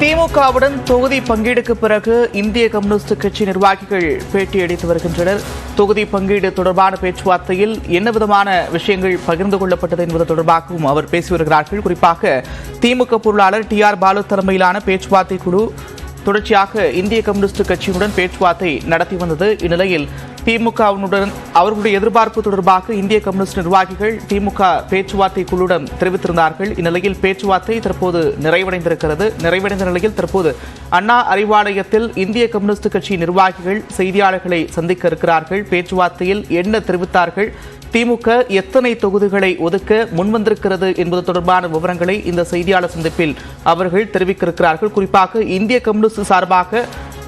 திமுகவுடன் தொகுதி பங்கீடுக்கு பிறகு இந்திய கம்யூனிஸ்ட் கட்சி நிர்வாகிகள் பேட்டியளித்து வருகின்றனர். தொகுதி பங்கீடு தொடர்பான பேச்சுவார்த்தையில் என்ன விதமான விஷயங்கள் பகிர்ந்து கொள்ளப்பட்டது என்பது தொடர்பாகவும் அவர் பேசி வருகிறார்கள். குறிப்பாக திமுக பொருளாளர் டி ஆர் பாலு தலைமையிலான பேச்சுவார்த்தை குழு தொடர்ச்சியாக இந்திய கம்யூனிஸ்ட் கட்சியுடன் பேச்சுவார்த்தை நடத்தி வந்தது. இந்நிலையில் திமுகவினுடன் அவர்களுடைய எதிர்பார்ப்பு தொடர்பாக இந்திய கம்யூனிஸ்ட் நிர்வாகிகள் திமுக பேச்சுவார்த்தை குழுவிடம் தெரிவித்திருந்தார்கள். இந்நிலையில் பேச்சுவார்த்தை தற்போது நிறைவடைந்திருக்கிறது. நிறைவடைந்த நிலையில் தற்போது அண்ணா அறிவாலயத்தில் இந்திய கம்யூனிஸ்ட் கட்சி நிர்வாகிகள் செய்தியாளர்களை சந்திக்க இருக்கிறார்கள். பேச்சுவார்த்தையில் என்ன தெரிவித்தார்கள்? திமுக எத்தனை தொகுதிகளை ஒதுக்க முன்வந்திருக்கிறது என்பது தொடர்பான விவரங்களை இந்த செய்தியாளர் சந்திப்பில் அவர்கள் தெரிவிக்க இருக்கிறார்கள். குறிப்பாக இந்திய கம்யூனிஸ்ட் சார்பாக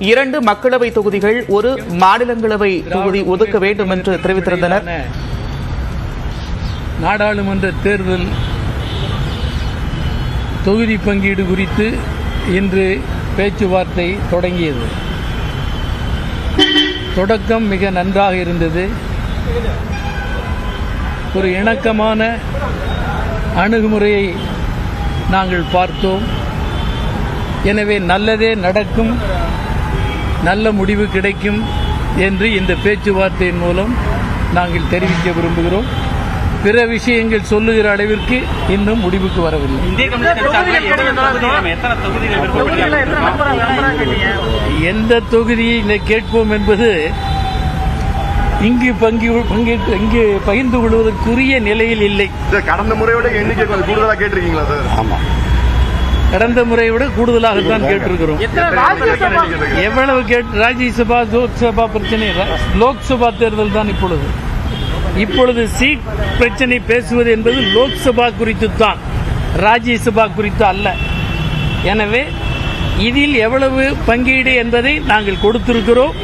இரண்டு மக்களவை தொகுதிகள் ஒரு மாநிலங்களவை தொகுதி ஒதுக்க வேண்டும் என்று தெரிவித்திருந்தனர். நாடாளுமன்ற தேர்தல் தொகுதி பங்கீடு குறித்து இன்று பேச்சுவார்த்தை தொடங்கியது. தொடக்கம் மிக நன்றாக இருந்தது. ஒரு இணக்கமான அணுகுமுறையை நாங்கள் பார்த்தோம். எனவே நல்லதே நடக்கும். நல்ல முடிவு கிடைக்கும் என்று இந்த பேச்சுவார்த்தையின் மூலம் நாங்கள் தெரிவிக்க விரும்புகிறோம். பிற விஷயங்கள் சொல்லுகிற அளவிற்கு இன்னும் முடிவுக்கு வரவில்லை. எந்த தொகுதியை கேட்போம் என்பது இங்கு பங்கி பங்கி இங்கு பகிர்ந்து கொள்வதற்குரிய நிலையில் இல்லை. கடந்த முறையோட எண்ணிக்கை கொஞ்சம் கூடுதலா கேட்டிருக்கீங்களா சார்? ஆமா. கடந்த முறையை விட கூடுதலாகத்தான் கேட்டிருக்கிறோம். எவ்வளவு கேட் ராஜ்யசபா லோக்சபா பிரச்சனை இல்ல. லோக்சபா தேர்தல் தான் இப்பொழுது. இப்பொழுது சீட் பிரச்சனை பேசுவது என்பது லோக்சபா குறித்து தான் ராஜ்யசபா குறித்து அல்ல. எனவே இதில் எவ்வளவு பங்கீடு என்பதை நாங்கள் கொடுத்திருக்கிறோம்.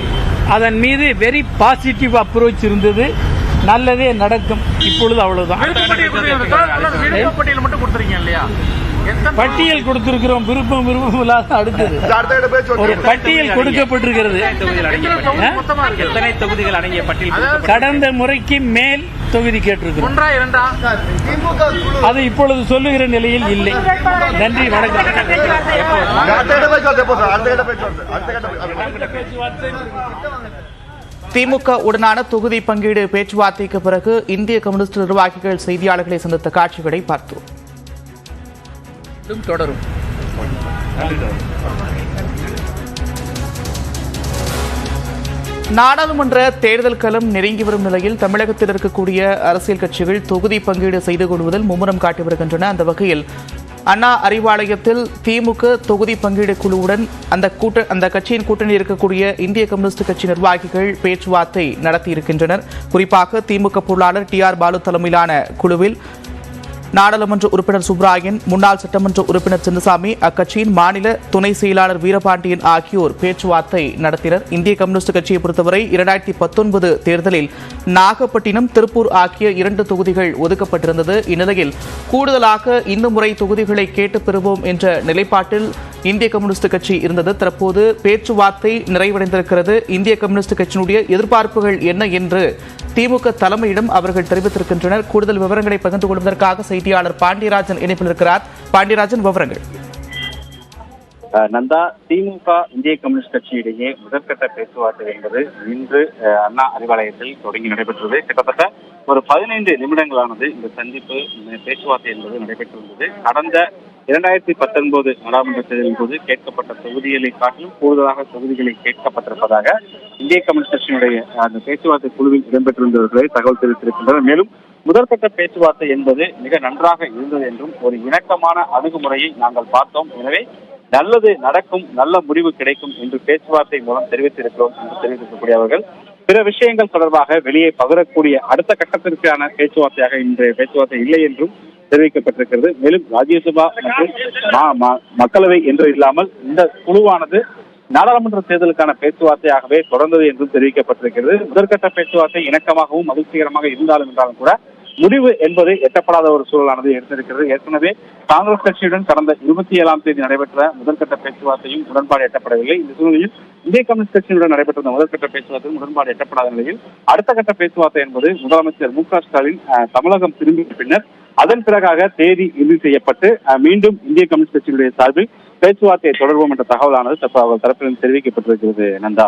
அதன் மீது வெரி பாசிட்டிவ் அப்ரோச் இருந்தது. நல்லதே நடக்கும். இப்பொழுது அவ்வளவுதான். பட்டியல் கொடுத்திருக்கிறோம் விருப்பம் விருப்பம் இல்லாத அடுத்தது. ஒரு பட்டியல் கொடுக்கப்பட்டிருக்கிறது. தொகுதிகள் அடங்கிய பட்டியல்? எத்தனை தொகுதிகள் அடங்கிய பட்டியல் கடந்த முறைக்கு மேல் தொகுதி கேட்டிருக்கிறோம். அது இப்பொழுது சொல்லுகிற நிலையில் இல்லை. நன்றி வணக்கம். திமுக உடனான தொகுதி பங்கீடு பேச்சுவார்த்தைக்கு பிறகு இந்திய கம்யூனிஸ்ட் நிர்வாகிகள் செய்தியாளர்களை சந்தித்த காட்சிகளை பார்த்தோம். மீண்டும் தொடரும். நாடாளுமன்ற தேர்தல் களம் நெருங்கி வரும் நிலையில் தமிழகத்தில் இருக்கக்கூடிய அரசியல் கட்சிகள் தொகுதி பங்கீடு செய்து கொள்வதில் மும்முரம் காட்டி வருகின்றன. அந்த வகையில் அண்ணா அறிவாலயத்தில் திமுக தொகுதி பங்கீடு குழுவுடன் அந்த கூட்ட அந்த கட்சியின் கூட்டணி இருக்கக்கூடிய இந்திய கம்யூனிஸ்ட் கட்சி நிர்வாகிகள் பேச்சுவார்த்தை நடத்தியிருக்கின்றனர் குறிப்பாக திமுக பொருளாளர் டி ஆர் பாலு தலைமையிலான குழுவில் நாடாளுமன்ற உறுப்பினர் சுப்ராயன் முன்னாள் சட்டமன்ற உறுப்பினர் சின்னசாமி அக்கட்சியின் மாநில துணை செயலாளர் வீரபாண்டியன் ஆகியோர் பேச்சுவார்த்தை நடத்தினர். இந்திய கம்யூனிஸ்ட் கட்சியை பொறுத்தவரை இரண்டாயிரத்தி பத்தொன்பது தேர்தலில் நாகப்பட்டினம் திருப்பூர் ஆகிய இரண்டு தொகுதிகள் ஒதுக்கப்பட்டிருந்தது. இந்நிலையில் கூடுதலாக இந்த முறை தொகுதிகளை கேட்டு பெறுவோம் என்ற நிலைப்பாட்டில் இந்திய கம்யூனிஸ்ட் கட்சி இருந்தது. தற்போது பேச்சுவார்த்தை நிறைவடைந்திருக்கிறது. இந்திய கம்யூனிஸ்ட் கட்சியினுடைய எதிர்பார்ப்புகள் என்ன என்று திமுக தலைமையிடம் அவர்கள் தெரிவித்திருக்கின்றனர். கூடுதல் விவரங்களை பகிர்ந்து கொள்வதற்காக செய்தியாளர் பாண்டியராஜன் இணைப்பில் இருக்கிறார். பாண்டியராஜன் விவரங்கள். அஹ் நந்தா திமுக இந்திய கம்யூனிஸ்ட் கட்சியிடையே முதற்கட்ட பேச்சுவார்த்தை என்பது இன்று அண்ணா அறிவாலயத்தில் தொடங்கி நடைபெற்றது. கிட்டத்தட்ட ஒரு பதினைந்து நிமிடங்களானது இந்த சந்திப்பு பேச்சுவார்த்தை என்பது நடைபெற்றிருந்தது. கடந்த இரண்டாயிரத்தி பத்தொன்பது நாடாளுமன்ற தேர்தலின் போது கேட்கப்பட்ட தொகுதிகளை காட்டிலும் கூடுதலாக தொகுதிகளை கேட்கப்பட்டிருப்பதாக இந்திய கம்யூனிஸ்ட் கட்சியினுடைய அந்த பேச்சுவார்த்தை குழுவில் இடம்பெற்றிருந்தவர்களை தகவல் தெரிவித்திருக்கின்றனர். மேலும் முதற்கட்ட பேச்சுவார்த்தை என்பது மிக நன்றாக இருந்தது என்றும் ஒரு இணக்கமான அணுகுமுறையை நாங்கள் பார்த்தோம். எனவே நல்லது நடக்கும் நல்ல முடிவு கிடைக்கும் என்று பேச்சுவார்த்தை மூலம் தெரிவித்திருக்கிறோம் என்று தெரிவித்திருக்கக்கூடிய அவர்கள். பிற விஷயங்கள் தொடர்பாக வெளியே பகிரக்கூடிய அடுத்த கட்டத்திற்கான பேச்சுவார்த்தையாக இன்றைய பேச்சுவார்த்தை இல்லை என்றும் தெரிவிக்கப்பட்டிருக்கிறது. மேலும் ராஜ்யசபா மற்றும் மக்களவை என்று இல்லாமல் இந்த குழுவானது நாடாளுமன்ற தேர்தலுக்கான பேச்சுவார்த்தையாகவே தொடர்ந்தது என்றும் தெரிவிக்கப்பட்டிருக்கிறது. முதற்கட்ட பேச்சுவார்த்தை இணக்கமாகவும் மகிழ்ச்சிகரமாக இருந்தாலும் என்றாலும் கூட முடிவு என்பது எட்டப்படாத ஒரு சூழலானது எடுத்திருக்கிறது. ஏற்கனவே காங்கிரஸ் கட்சியுடன் கடந்த இருபத்தி ஏழாம் தேதி நடைபெற்ற முதற்கட்ட பேச்சுவார்த்தையும் உடன்பாடு எட்டப்படவில்லை. இந்த சூழலில் இந்திய கம்யூனிஸ்ட் கட்சியுடன் நடைபெற்ற முதற்கட்ட பேச்சுவார்த்தையும் உடன்பாடு எட்டப்படாத நிலையில் அடுத்த கட்ட பேச்சுவார்த்தை என்பது முதலமைச்சர் மு க ஸ்டாலின் தமிழகம் திரும்பிய பின்னர் அதன் பிறகாக தேதி இறுதி செய்யப்பட்டு அஹ், மீண்டும் இந்திய கம்யூனிஸ்ட் கட்சியினுடைய சார்பில் பேச்சுவார்த்தையை தொடர்வோம் என்ற தகவலானது தற்ப அவர் தரப்பிலும் தெரிவிக்கப்பட்டிருக்கிறது நந்தா.